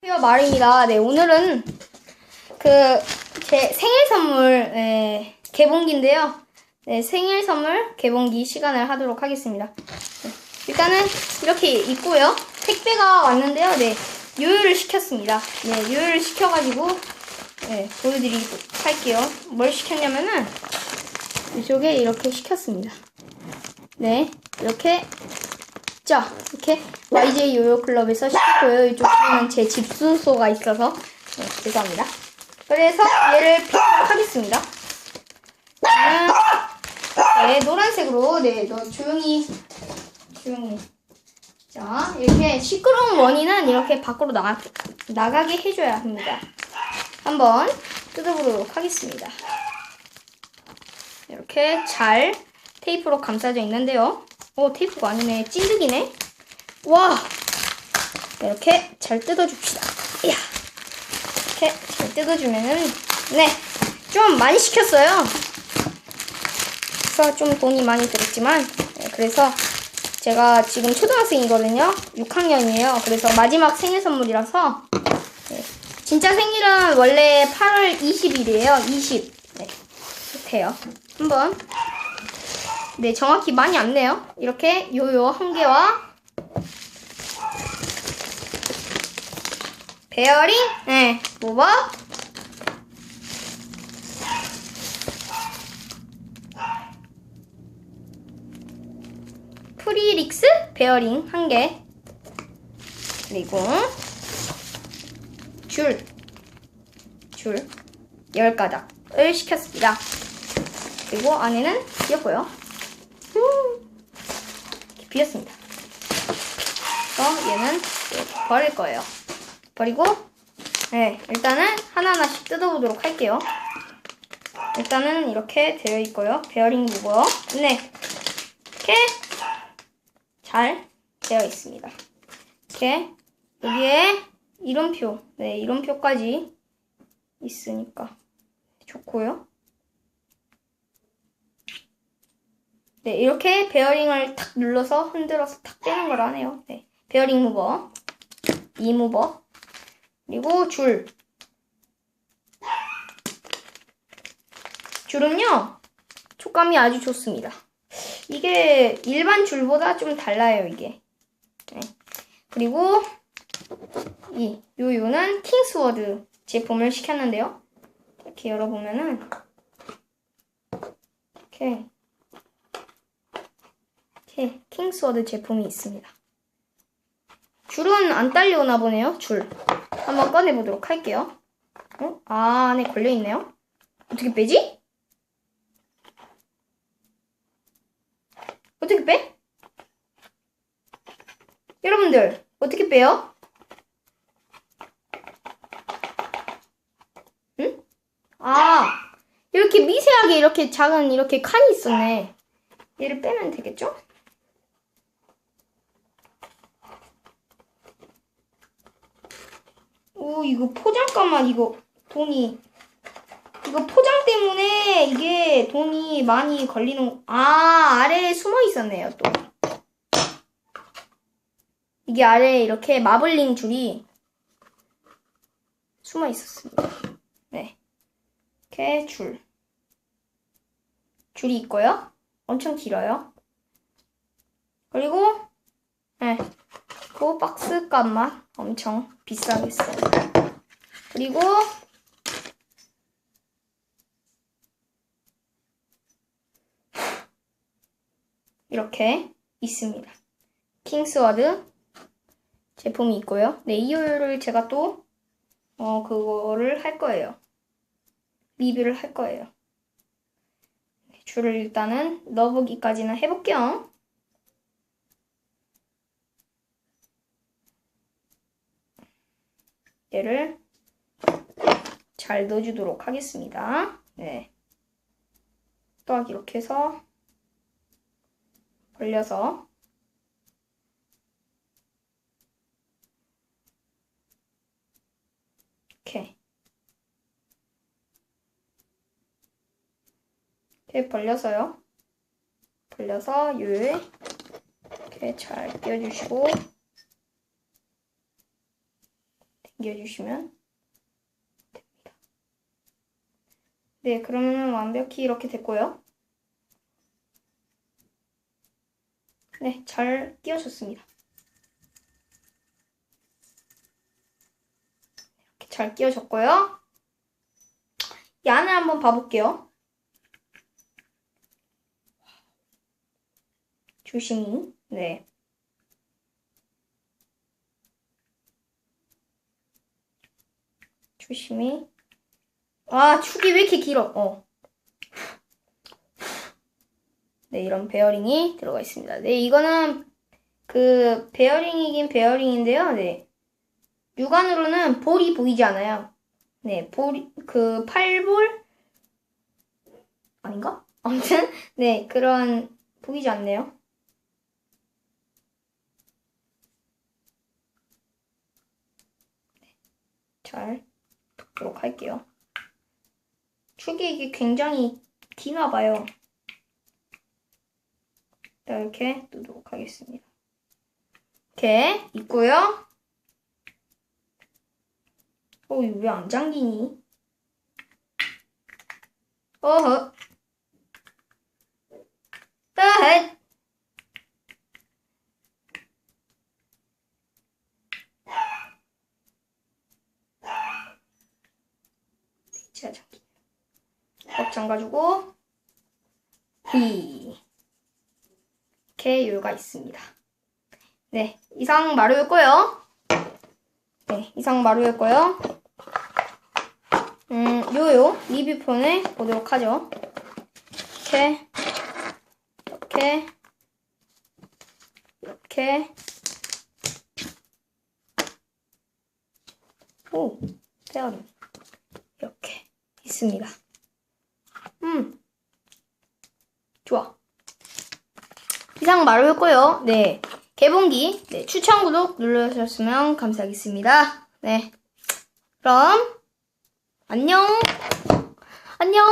안녕하세요 말입니다. 네 오늘은 그 제 생일 선물 네, 개봉기인데요. 네 생일 선물 개봉기 시간을 하도록 하겠습니다. 네, 일단은 이렇게 있고요. 택배가 왔는데요. 네 요요를 시켰습니다. 네 요요를 시켜가지고 네 보여드리도록 할게요. 뭘 시켰냐면은 이쪽에 이렇게 시켰습니다. 네 이렇게 자, 이렇게 YJ 요요 클럽에서 시켰고요. 이쪽에는 제 집순소가 있어서 네, 죄송합니다. 그래서 얘를 펴도록 하겠습니다. 저는 네, 노란색으로 네, 너 조용히 조용히 자, 이렇게 시끄러운 원인은 이렇게 밖으로 나가, 나가게 해줘야 합니다. 한번 뜯어보도록 하겠습니다. 이렇게 잘 테이프로 감싸져 있는데요. 오, 테이프가 아니네. 찐득이네. 와! 이렇게 잘 뜯어줍시다. 이야. 이렇게 잘 뜯어주면은, 네. 좀 많이 시켰어요. 그래서 좀 돈이 많이 들었지만, 네, 그래서 제가 지금 초등학생이거든요. 6학년이에요. 그래서 마지막 생일 선물이라서, 네. 진짜 생일은 원래 8월 20일이에요. 20. 네. 이렇게요. 한번 네, 정확히 많이 안 내요. 이렇게 요요 한 개와 베어링, 네, 모버. 프리릭스 베어링 한 개. 그리고 줄, 줄, 열 가닥을 시켰습니다. 그리고 안에는 비었고요. 이렇게 비었습니다. 그래서 얘는 버릴 거예요. 버리고 네 일단은 하나하나씩 뜯어보도록 할게요. 일단은 이렇게 되어 있고요. 베어링 무버 네 이렇게 잘 되어 있습니다. 이렇게 여기에 이름표 네 이름표까지 있으니까 좋고요. 네, 이렇게 베어링을 탁 눌러서 흔들어서 탁 빼는 걸 하네요. 네, 베어링 무버, 이 무버, 그리고 줄. 줄은요, 촉감이 아주 좋습니다. 이게 일반 줄보다 좀 달라요, 이게. 네. 그리고 이 요요는 킹스워드 제품을 시켰는데요. 이렇게 열어보면은 이렇게 이렇게 킹스워드 제품이 있습니다. 줄은 안 딸려오나 보네요. 줄. 한번 꺼내보도록 할게요. 어? 아, 안에 걸려있네요. 어떻게 빼지? 어떻게 빼? 여러분들, 어떻게 빼요? 응? 아, 이렇게 미세하게 이렇게 작은 이렇게 칸이 있었네. 얘를 빼면 되겠죠? 오, 이거 포장값만 이거 돈이. 이거 포장 때문에 이게 돈이 많이 걸리는 아 아래에 숨어 있었네요 또. 이게 아래에 이렇게 마블링 줄이 숨어 있었습니다. 네. 이렇게 줄. 줄이 있고요. 엄청 길어요 그리고 네. 그 박스 값만 엄청 비싸겠어요. 그리고 이렇게 있습니다. 킹스워드 제품이 있고요. 네, 이유를 제가 또 어, 그거를 할 거예요. 리뷰를 할 거예요. 네, 줄을 일단은 넣어보기까지는 해볼게요. 얘를 잘 넣어주도록 하겠습니다. 네. 딱 이렇게 해서 벌려서 이렇게 이렇게 벌려서요. 벌려서 요에 이렇게 잘 끼워주시고 당겨주시면 됩니다. 네, 그러면 완벽히 이렇게 됐고요. 네, 잘 끼워졌습니다. 이렇게 잘 끼워졌고요. 이 안을 한번 봐볼게요. 조심히, 네. 조심히. 아, 축이 왜 이렇게 길어? 어. 네, 이런 베어링이 들어가 있습니다. 네, 이거는 그 베어링이긴 베어링인데요. 네. 육안으로는 볼이 보이지 않아요. 네, 볼이 그 팔볼 아닌가? 아무튼 네, 그런 보이지 않네요. 잘 돕 도록 할게요. 축이 이게 굉장히 기나 봐요. 자, 이렇게 두도록 하겠습니다. 이렇게 있고요. 어, 이거 왜 안 잠기니? 어허. 으헷. 자, 잠기. 꽉 잠가주고, 히. 이렇게 요요가 있습니다. 네, 이상 마루였고요. 네, 이상 마루였고요. 음, 요요 리뷰폰을 보도록 하죠. 이렇게, 이렇게, 이렇게. 오, 페어링. 이렇게 있습니다. 음, 좋아. 이상 마루였고요. 네. 개봉기, 네, 추천 구독 눌러주셨으면 감사하겠습니다. 네. 그럼, 안녕. 안녕.